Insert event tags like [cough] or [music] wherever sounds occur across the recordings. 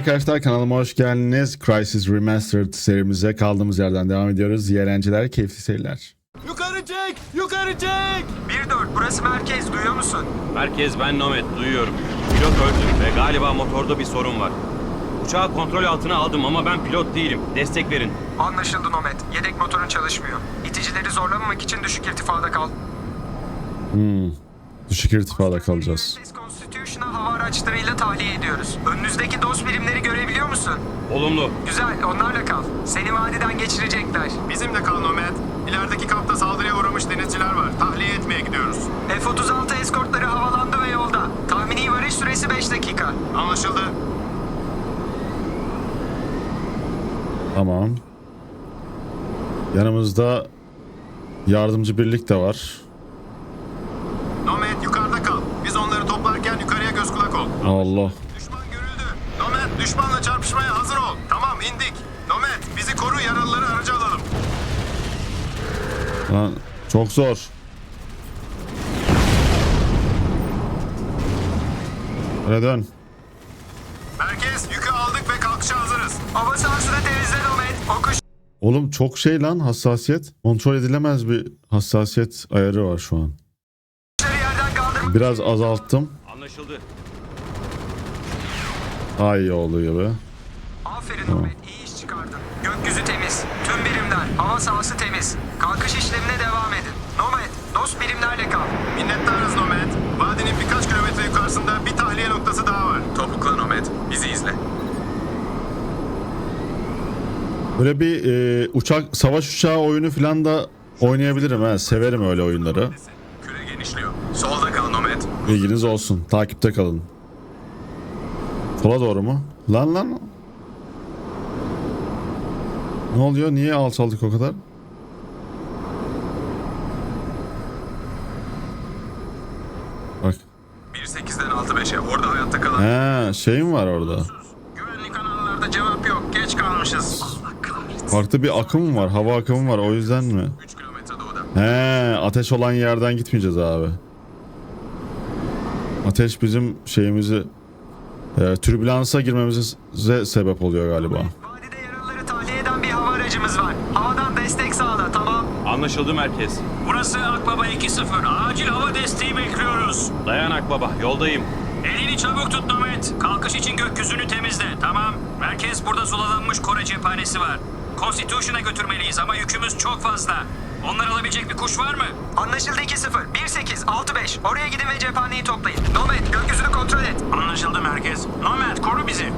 arkadaşlar kanalıma hoş geldiniz. Crisis Remastered serimize kaldığımız yerden devam ediyoruz. İyi eğlenceler, keyifli seyirler. Yukarı çek! Yukarı çek! 1-4 burası merkez duyuyor musun? Merkez ben Nomad duyuyorum. Pilot öldü ve galiba motorda bir sorun var. Uçağı kontrol altına aldım ama ben pilot değilim. Destek verin. Anlaşıldı Nomet. Yedek motorun çalışmıyor. İticileri zorlamamak için düşük irtifada kal. Düşük irtifada kalacağız. Space Constitution'a hava araçlarıyla tahliye ediyoruz. Önünüzdeki DOS birimleri görebiliyor musun? Olumlu. Güzel onlarla kal. Seni vadiden geçirecekler. Bizimle kal Nomad. İlerideki kampta saldırıya uğramış denizciler var. Tahliye etmeye gidiyoruz. F-36 eskortları havalandı ve yolda. Tahmini varış süresi 5 dakika. Anlaşıldı. Tamam. Yanımızda yardımcı birlik de var. Nomad yukarıda kal. Biz onları toplarken yukarıya göz kulak ol. Allah. Düşman görüldü. Nomad düşmanla çarpışmaya hazır ol. Tamam indik. Nomad bizi koru yaralıları araca alalım. Lan çok zor. Öyle dön. Merkez yükü aldık ve kalkışa hazırız. Hava sahasını temizle Nomet. O kuş Oğlum çok şey lan hassasiyet. Kontrol edilemez bir hassasiyet ayarı var şu an. Biraz azalttım. Anlaşıldı. Daha iyi oldu gibi. Aferin Nomet, iyi iş çıkardın. Gökyüzü temiz, tüm birimler, hava sahası temiz. Kalkış işlemine devam edin. Nomet, dost birimlerle kal. Minnettarız Nomad. Vadinin birkaç kilometre yukarısında bir tahliye noktası daha var. Topukla Nomad. Bizi izle. Böyle bir e, uçak savaş uçağı oyunu falan da oynayabilirim ha. Severim öyle oyunları. Küre genişliyor. Solda kal Nomad. Bilginiz olsun. Takipte kalın. Sola doğru mu? Lan lan. Ne oluyor? Niye alçaldık o kadar? Bak. 1.8'den 6.5'e. Orada hayatta kalan. He, şey mi var orada? Güvenlik kanallarda cevap yok. Geç kalmışız. Farklı bir akım var? Hava akımı var. O yüzden mi? 3 kilometre doğuda. He, ateş olan yerden gitmeyeceğiz abi. Ateş bizim şeyimizi e, türbülansa girmemize sebep oluyor galiba. Vadide yaralıları tahliye eden bir hava aracımız var. Havadan destek sağla, tamam. Anlaşıldı merkez. Burası Akbaba 2-0. Acil hava desteği bekliyoruz. Dayan Akbaba yoldayım. Elini çabuk tut Nomet. Kalkış için gökyüzünü temizle. Tamam. Merkez burada sulalanmış Kore cephanesi var. Constitution'a götürmeliyiz ama yükümüz çok fazla. Onlar alabilecek bir kuş var mı? Anlaşıldı 2-0, 1-8, 6-5. Oraya gidin ve cephaneyi toplayın. Nomet, gökyüzünü kontrol et. Anlaşıldı merkez. Nomad koru bizi.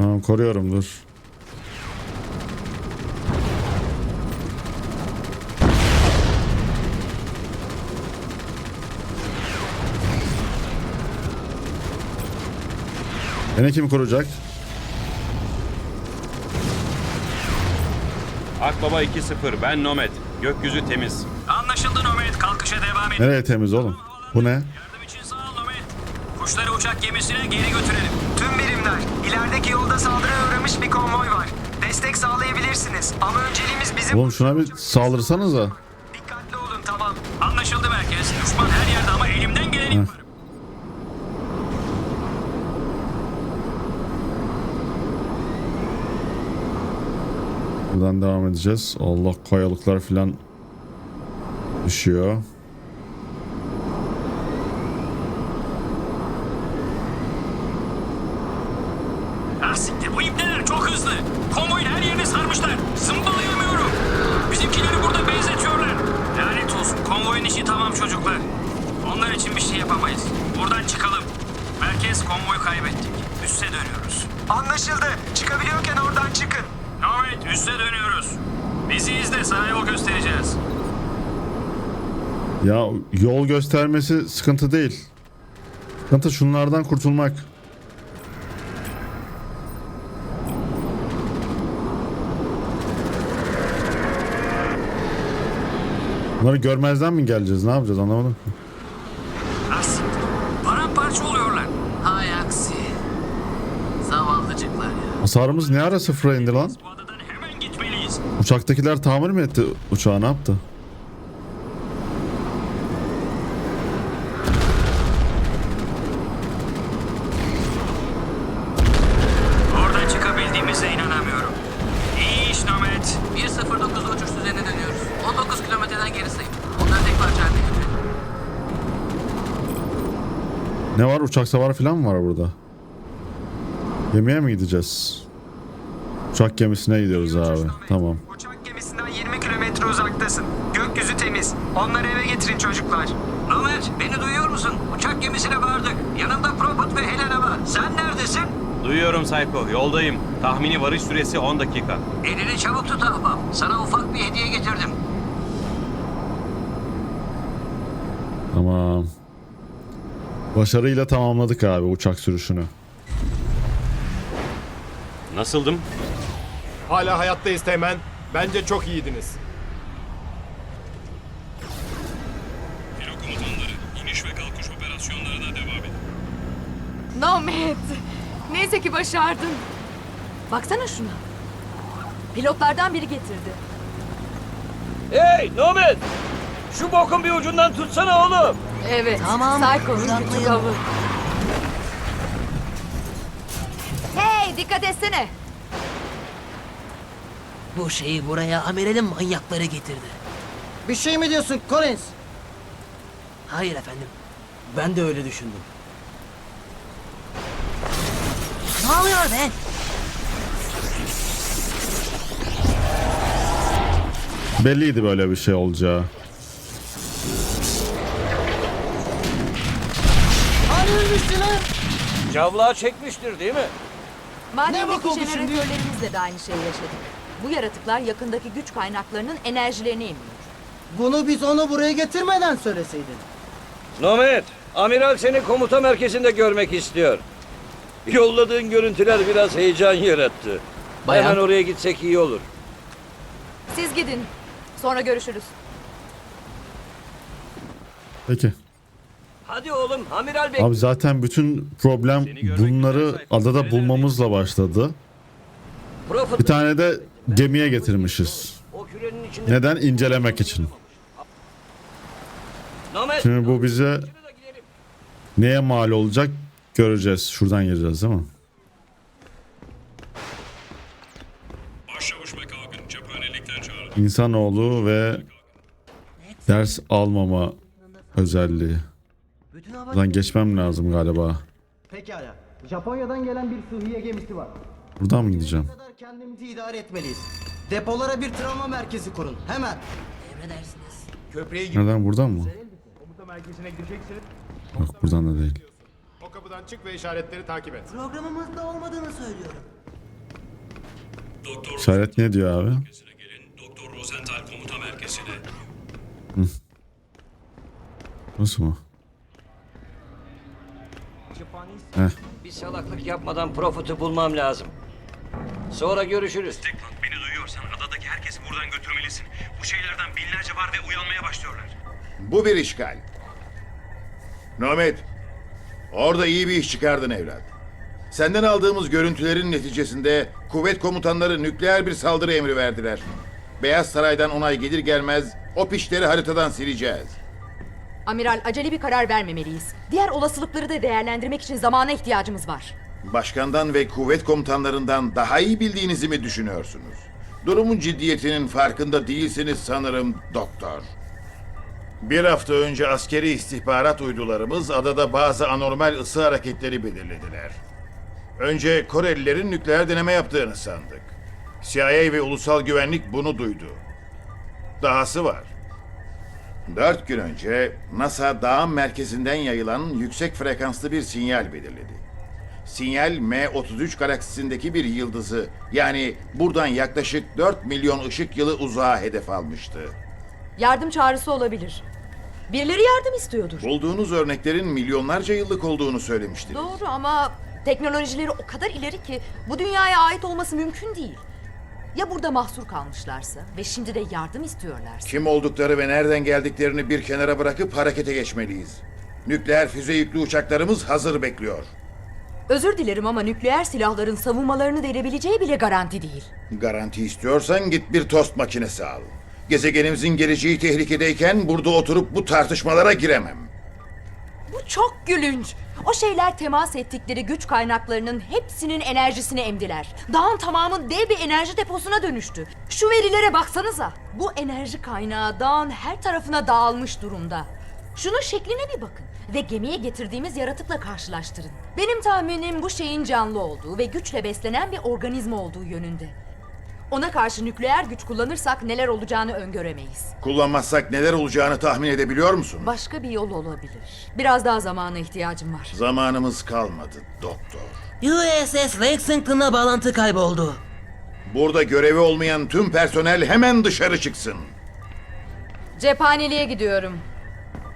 Tamam koruyorum dur. Beni kim koruyacak? Akbaba 2-0 ben Nomad. Gökyüzü temiz. Anlaşıldı Nomad. Kalkışa devam et. Nereye temiz oğlum? Bu ne? Yardım için sağ ol Nomad. Kuşları uçak gemisine geri götürelim. Tüm birimler, ilerideki yolda saldırıya uğramış bir konvoy var. Destek sağlayabilirsiniz ama önceliğimiz bizim... Oğlum şuna bir saldırsanıza. Dikkatli olun, tamam. Anlaşıldı merkez. Düşman her yerde ama elimden geleni yaparım. Buradan devam edeceğiz. Allah kayalıklar falan düşüyor. Ya yol göstermesi sıkıntı değil. Sıkıntı şunlardan kurtulmak. Bunları görmezden mi geleceğiz? Ne yapacağız anlamadım. ki. Siktir. Paramparça oluyorlar. Hay aksi. Zavallıcıklar ya. Hasarımız ne ara sıfıra indi lan? Uçaktakiler tamir mi etti uçağı ne yaptı? Uçak savar falan mı var burada? Gemiye mi gideceğiz? Uçak gemisine gidiyoruz abi. Tamam. Uçak gemisinden 20 kilometre uzaktasın. Gökyüzü temiz. Onları eve getirin çocuklar. Nomad beni duyuyor musun? Uçak gemisine vardık. Yanımda Prophet ve Helena var. Sen neredesin? Duyuyorum Psycho. Yoldayım. Tahmini varış süresi 10 dakika. Elini çabuk tut ahbap. Sana ufak bir hediye getirdim. Tamam. Başarıyla tamamladık abi uçak sürüşünü. Nasıldım? Hala hayattayız Teğmen. Bence çok iyiydiniz. Pilo komutanları iniş ve kalkış operasyonlarına devam edin. Nomad. Neyse ki başardın. Baksana şuna. Pilotlardan biri getirdi. Hey Nomad! Şu bokun bir ucundan tutsana oğlum. Evet. Tamam, Psycho'nun küçük avı. Hey dikkat etsene. Bu şeyi buraya amiralin manyakları getirdi. Bir şey mi diyorsun Collins? Hayır efendim. Ben de öyle düşündüm. Ne oluyor be? Belliydi böyle bir şey olacağı. Cavlağı çekmiştir değil mi? Madendeki oldu şimdi? jeneratörlerimizle de aynı şeyi yaşadık. Bu yaratıklar yakındaki güç kaynaklarının enerjilerini emiyor. Bunu biz onu buraya getirmeden söyleseydin. Nomad, amiral seni komuta merkezinde görmek istiyor. Yolladığın görüntüler biraz heyecan yarattı. Bayan. Hemen oraya gitsek iyi olur. Siz gidin. Sonra görüşürüz. Peki. Hadi oğlum, amiral bekliyor. Abi zaten bütün problem bunları adada bulmamızla başladı. Bir tane de gemiye getirmişiz. o kürenin içinde... Neden? İncelemek için. Şimdi bu bize neye mal olacak göreceğiz. Şuradan gireceğiz değil mi? İnsanoğlu ve ders almama özelliği. Bütün hava Buradan geçmem lazım galiba. Pekala. Japonya'dan gelen bir sıhhiye gemisi var. Buradan mı gideceğim? Bu kadar kendimizi idare etmeliyiz. Depolara bir travma merkezi kurun. Hemen. emredersiniz. Köprüye git. Nereden buradan mı? Komuta merkezine gideceksin. Yok buradan da değil. O kapıdan çık ve işaretleri takip et. Programımızda olmadığını söylüyorum. Doktor İşaret ne diyor abi? merkezine gelin. Doktor Rosenthal komuta merkezine. Nasıl mı? Heh. Bir salaklık yapmadan Prophet'ı bulmam lazım. Sonra görüşürüz. Tekland beni duyuyorsan adadaki herkesi buradan götürmelisin. Bu şeylerden binlerce var ve uyanmaya başlıyorlar. Bu bir işgal. Nomad, orada iyi bir iş çıkardın evlat. Senden aldığımız görüntülerin neticesinde kuvvet komutanları nükleer bir saldırı emri verdiler. Beyaz Saray'dan onay gelir gelmez o pişleri haritadan sileceğiz. Amiral acele bir karar vermemeliyiz. Diğer olasılıkları da değerlendirmek için zamana ihtiyacımız var. Başkandan ve kuvvet komutanlarından daha iyi bildiğinizi mi düşünüyorsunuz? Durumun ciddiyetinin farkında değilsiniz sanırım doktor. Bir hafta önce askeri istihbarat uydularımız adada bazı anormal ısı hareketleri belirlediler. Önce Korelilerin nükleer deneme yaptığını sandık. CIA ve ulusal güvenlik bunu duydu. Dahası var. Dört gün önce NASA dağın merkezinden yayılan yüksek frekanslı bir sinyal belirledi. Sinyal M33 galaksisindeki bir yıldızı yani buradan yaklaşık 4 milyon ışık yılı uzağa hedef almıştı. Yardım çağrısı olabilir. Birileri yardım istiyordur. Bulduğunuz örneklerin milyonlarca yıllık olduğunu söylemiştiniz. Doğru ama teknolojileri o kadar ileri ki bu dünyaya ait olması mümkün değil. Ya burada mahsur kalmışlarsa ve şimdi de yardım istiyorlarsa? Kim oldukları ve nereden geldiklerini bir kenara bırakıp harekete geçmeliyiz. Nükleer füze yüklü uçaklarımız hazır bekliyor. Özür dilerim ama nükleer silahların savunmalarını delebileceği bile garanti değil. Garanti istiyorsan git bir tost makinesi al. Gezegenimizin geleceği tehlikedeyken burada oturup bu tartışmalara giremem. Bu çok gülünç. O şeyler temas ettikleri güç kaynaklarının hepsinin enerjisini emdiler. Dağın tamamı dev bir enerji deposuna dönüştü. Şu verilere baksanıza. Bu enerji kaynağı dağın her tarafına dağılmış durumda. Şunun şekline bir bakın. ve gemiye getirdiğimiz yaratıkla karşılaştırın. Benim tahminim bu şeyin canlı olduğu ve güçle beslenen bir organizma olduğu yönünde. Ona karşı nükleer güç kullanırsak neler olacağını öngöremeyiz. Kullanmazsak neler olacağını tahmin edebiliyor musun? Başka bir yol olabilir. Biraz daha zamana ihtiyacım var. Zamanımız kalmadı doktor. USS Lexington'la bağlantı kayboldu. Burada görevi olmayan tüm personel hemen dışarı çıksın. Cephaneliğe gidiyorum.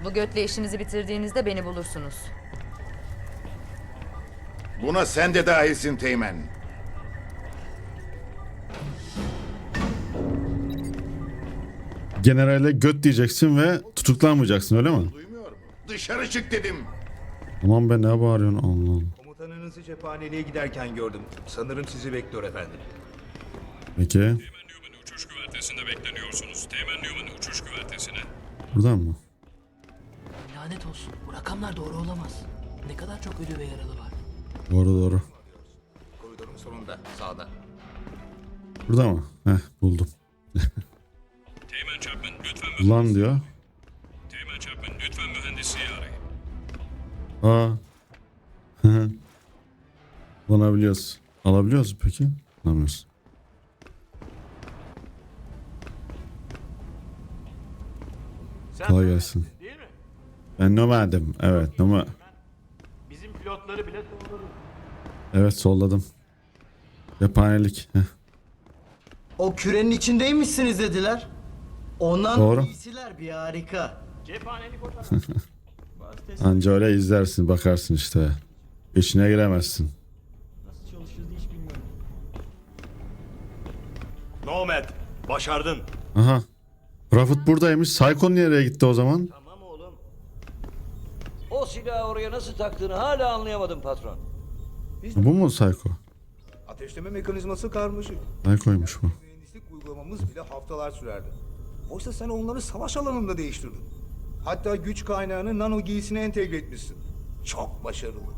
Bu götle işinizi bitirdiğinizde beni bulursunuz. Buna sen de dahilsin Teğmen. Generale göt diyeceksin ve tutuklanmayacaksın öyle mi? Duymuyor mu? Dışarı çık dedim. Aman be ne bağırıyorsun Allah Allah. Komutanınızı cephaneliğe giderken gördüm. Sanırım sizi bekliyor efendim. Peki Teğmen Newman uçuş güvertesinde bekleniyorsunuz. Teğmen Newman uçuş güvertesine. buradan mı? Lanet olsun. Bu rakamlar doğru olamaz. Ne kadar çok ölü ve yaralı var. Doğru doğru. Koridorun sonunda, sağda. Burada mı? Heh buldum. [laughs] Chapman lütfen Ulan diyor. Teğmen Chapman lütfen mühendisliği arayın. Aa. Kullanabiliyoruz. Alabiliyoruz peki? Alamıyoruz. Kolay gelsin. Değil mi? Ben nomadim. Evet noma. Bizim pilotları bile solladı. Evet solladım. Cephanelik. O kürenin içindeymişsiniz dediler. Ondan Doğru. giysiler bir harika. Cephanelik orada. [laughs] Anca öyle izlersin bakarsın işte. İçine giremezsin. Nomad, başardın. Aha. Rafet buradaymış. Psycho nereye gitti o zaman? Tamam oğlum. O silahı oraya nasıl taktığını hala anlayamadım patron. Bu mu Psycho? Ateşleme mekanizması karmaşık. Psycho'ymuş bu. Mühendislik uygulamamız bile haftalar sürerdi. Oysa sen onları savaş alanında değiştirdin. Hatta güç kaynağını nano giysine entegre etmişsin. Çok başarılı.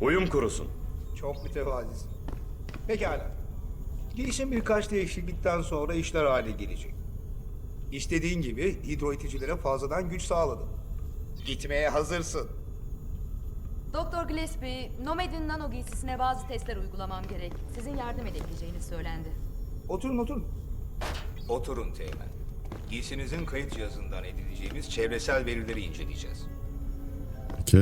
Uyum kurusun. Çok mütevazisin. Pekala. Giysin birkaç değişiklikten sonra işler hale gelecek. İstediğin gibi hidro iticilere fazladan güç sağladın. Gitmeye hazırsın. Doktor Gillespie, Nomed'in nano giysisine bazı testler uygulamam gerek. Sizin yardım edebileceğiniz söylendi. Oturun oturun. Oturun Teğmen. Giysinizin kayıt cihazından edineceğimiz çevresel verileri inceleyeceğiz. Peki.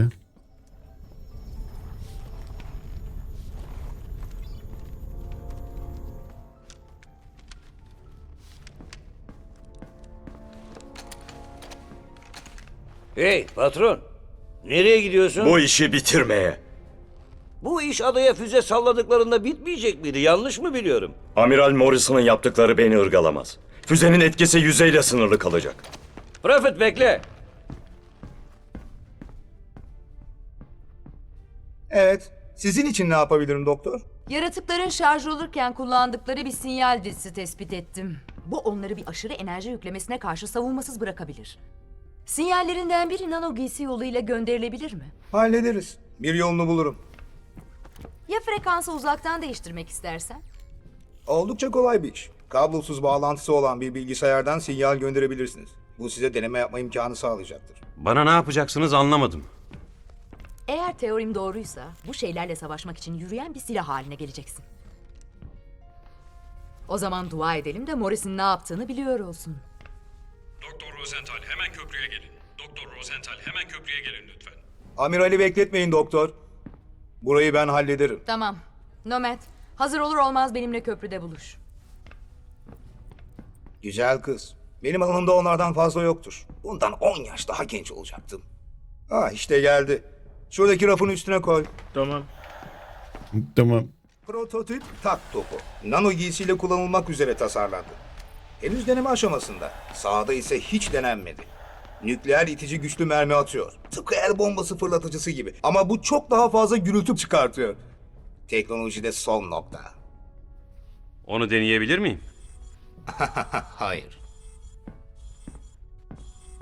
Hey patron. Nereye gidiyorsun? Bu işi bitirmeye. Bu iş adaya füze salladıklarında bitmeyecek miydi? Yanlış mı biliyorum? Amiral Morrison'ın yaptıkları beni ırgalamaz. Füzenin etkisi yüzeyle sınırlı kalacak. Prophet bekle. Evet. Sizin için ne yapabilirim doktor? Yaratıkların şarj olurken kullandıkları bir sinyal dizisi tespit ettim. Bu onları bir aşırı enerji yüklemesine karşı savunmasız bırakabilir. Sinyallerinden biri nano giysi yoluyla gönderilebilir mi? Hallederiz. Bir yolunu bulurum. Ya frekansı uzaktan değiştirmek istersen? Oldukça kolay bir iş. Kablosuz bağlantısı olan bir bilgisayardan sinyal gönderebilirsiniz. Bu size deneme yapma imkanı sağlayacaktır. Bana ne yapacaksınız anlamadım. Eğer teorim doğruysa bu şeylerle savaşmak için yürüyen bir silah haline geleceksin. O zaman dua edelim de Morris'in ne yaptığını biliyor olsun. Doktor Rosenthal hemen köprüye gelin. Doktor Rosenthal hemen köprüye gelin lütfen. Amirali bekletmeyin doktor. Burayı ben hallederim. Tamam. Nomad, hazır olur olmaz benimle köprüde buluş. Güzel kız. Benim alanımda onlardan fazla yoktur. Bundan 10 yaş daha genç olacaktım. Ah işte geldi. Şuradaki rafın üstüne koy. Tamam. Tamam. Prototip tak topu. Nano giysiyle kullanılmak üzere tasarlandı. Henüz deneme aşamasında. Sahada ise hiç denenmedi. Nükleer itici güçlü mermi atıyor. Tıpkı el bombası fırlatıcısı gibi. Ama bu çok daha fazla gürültü çıkartıyor. Teknolojide son nokta. Onu deneyebilir miyim? [laughs] Hayır.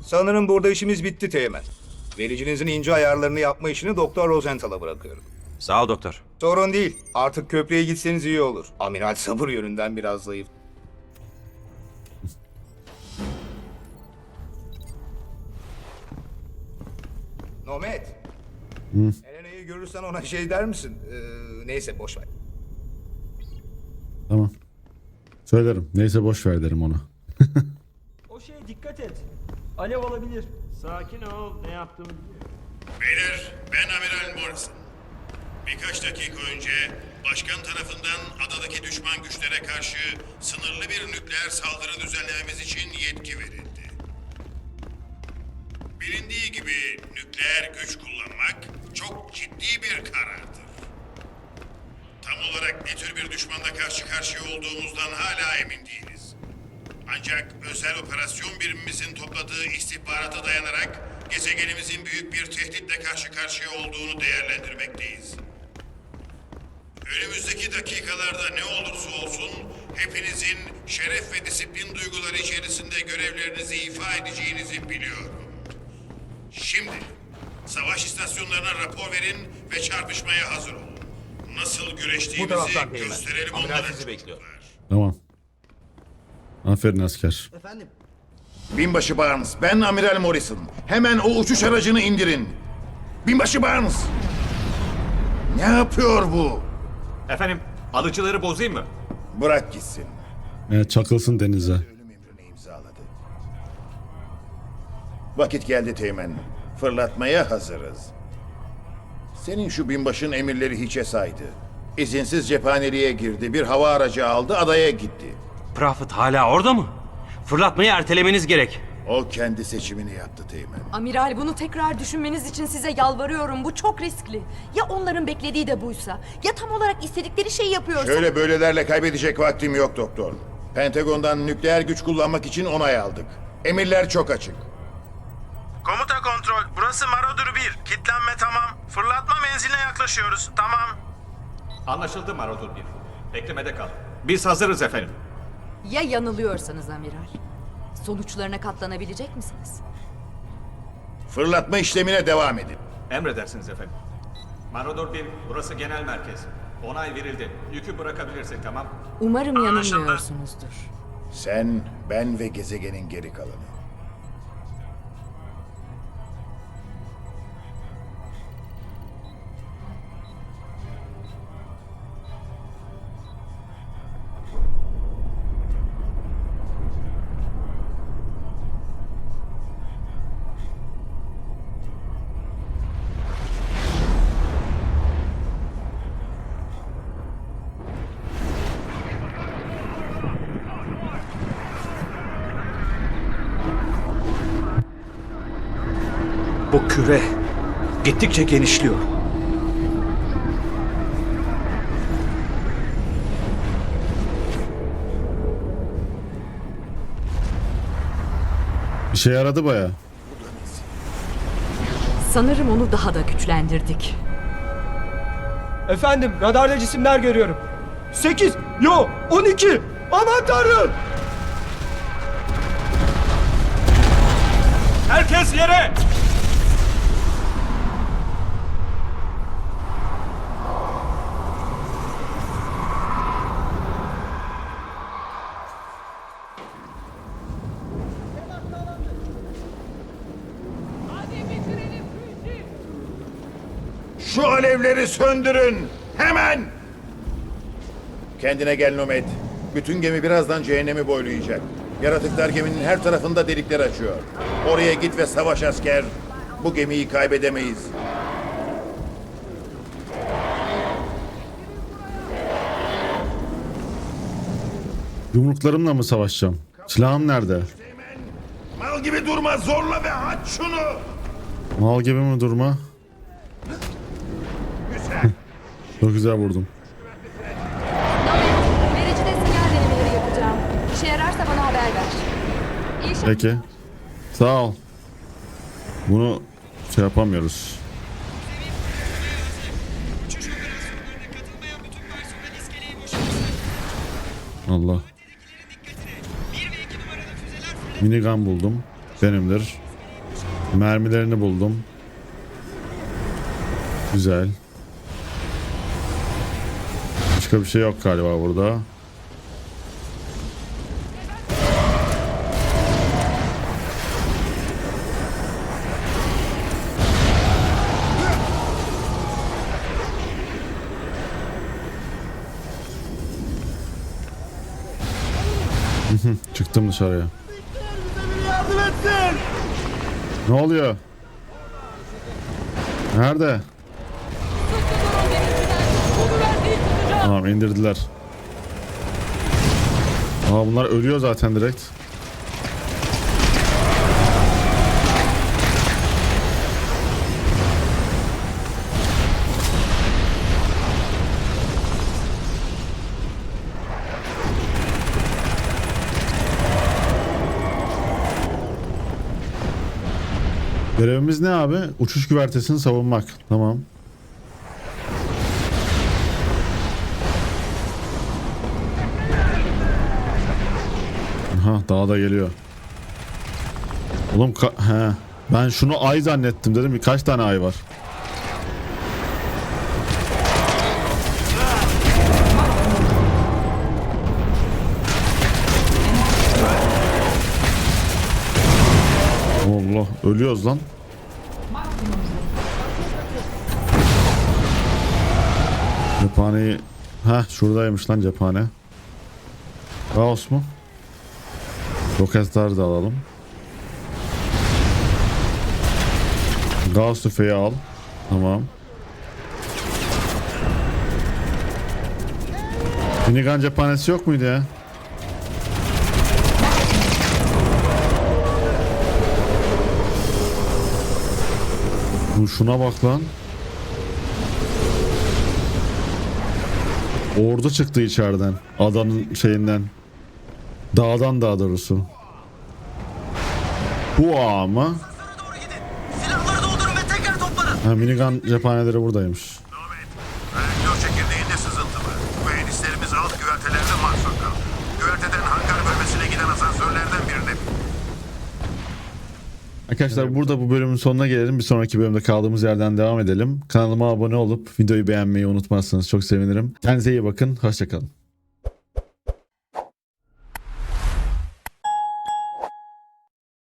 Sanırım burada işimiz bitti Teğmen. Vericinizin ince ayarlarını yapma işini Doktor Rosenthal'a bırakıyorum. Sağ ol doktor. Sorun değil. Artık köprüye gitseniz iyi olur. Amiral sabır yönünden biraz zayıf. Nomet. Hı. Elena'yı görürsen ona şey der misin? Ee, neyse boş ver. Tamam. Söylerim. Neyse boş ver derim ona. [laughs] O şeye dikkat et. Alev olabilir. Sakin ol. Ne yaptığımı biliyorum. Beyler, ben Amiral Morrison. Birkaç dakika önce başkan tarafından adadaki düşman güçlere karşı sınırlı bir nükleer saldırı düzenlememiz için yetki verildi. Bilindiği gibi nükleer güç kullanmak çok ciddi bir karardır. Olarak ne tür bir düşmanla karşı karşıya olduğumuzdan hala emin değiliz. Ancak özel operasyon birimimizin topladığı istihbarata dayanarak gezegenimizin büyük bir tehditle karşı karşıya olduğunu değerlendirmekteyiz. Önümüzdeki dakikalarda ne olursa olsun hepinizin şeref ve disiplin duyguları içerisinde görevlerinizi ifa edeceğinizi biliyorum. Şimdi savaş istasyonlarına rapor verin ve çarpışmaya hazır olun. Nasıl güreştiğimizi gösterelim onlara. bekliyor. Tamam. Aferin asker. Efendim? Binbaşı Barnes, ben Amiral Morrison. Hemen o uçuş aracını indirin. Binbaşı Barnes! Ne yapıyor bu? Efendim, alıcıları bozayım mı? Bırak gitsin. Evet, çakılsın denize. Ölüm emrini imzaladı. Vakit geldi Teğmen. Fırlatmaya hazırız. Senin şu binbaşın emirleri hiçe saydı. İzinsiz cephaneliğe girdi, bir hava aracı aldı, adaya gitti. Prophet hala orada mı? Fırlatmayı ertelemeniz gerek. O kendi seçimini yaptı Teğmen. Amiral bunu tekrar düşünmeniz için size yalvarıyorum. Bu çok riskli. Ya onların beklediği de buysa? Ya tam olarak istedikleri şeyi yapıyorsa? Şöyle böylelerle kaybedecek vaktim yok doktor. Pentagon'dan nükleer güç kullanmak için onay aldık. Emirler çok açık. Komuta kontrol. Burası Marauder 1. Kitlenme tamam. Fırlatma menziline yaklaşıyoruz. Tamam. Anlaşıldı Marauder 1. Beklemede kal. Biz hazırız efendim. Ya yanılıyorsanız amiral? Sonuçlarına katlanabilecek misiniz? Fırlatma işlemine devam edin. Emredersiniz efendim. Marauder 1, burası genel merkez. Onay verildi. Yükü bırakabilirsin tamam. Umarım yanılmıyorsunuzdur. Sen, ben ve gezegenin geri kalanı. Küre gittikçe genişliyor. Bir şey yaradı baya. Sanırım onu daha da güçlendirdik. Efendim radarda cisimler görüyorum. 8, yo 12. Aman tanrım. Herkes yere! Şu alevleri söndürün! Hemen! Kendine gel Nomad. Bütün gemi birazdan cehennemi boylayacak. Yaratıklar geminin her tarafında delikler açıyor. Oraya git ve savaş asker. Bu gemiyi kaybedemeyiz. Yumruklarımla mı savaşacağım? Silahım nerede? Mal gibi durma zorla ve aç şunu! Mal gibi mi durma? Çok güzel vurdum. Vericide sinyal denemeleri yapacağım. İşe yararsa bana haber ver. İyi. Peki. Sağ ol. Bunu şey yapamıyoruz. Allah. Minigun buldum. Benimdir. Mermilerini buldum. Güzel. Başka bir şey yok galiba burada. [laughs] Çıktım dışarıya. Ne oluyor? Nerede? Tamam indirdiler. Aa bunlar ölüyor zaten direkt. Görevimiz ne abi? Uçuş güvertesini savunmak. Tamam. Daha da geliyor. Oğlum he. Ben şunu ay zannettim dedim. Kaç tane ay var? Allah ölüyoruz lan. Cephaneyi... Heh şuradaymış lan cephane. Kaos mu? Roketler de alalım. Gauss tüfeği al. Tamam. Minigun cephanesi yok muydu ya? Bu şuna bak lan. Ordu çıktı içeriden. Adanın şeyinden. Dağdan daha doğrusu. Bu ağa mı? Ha, minigun cephaneleri buradaymış. Arkadaşlar burada bu bölümün sonuna gelelim. Bir sonraki bölümde kaldığımız yerden devam edelim. Kanalıma abone olup videoyu beğenmeyi unutmazsanız çok sevinirim. Kendinize iyi bakın. Hoşçakalın.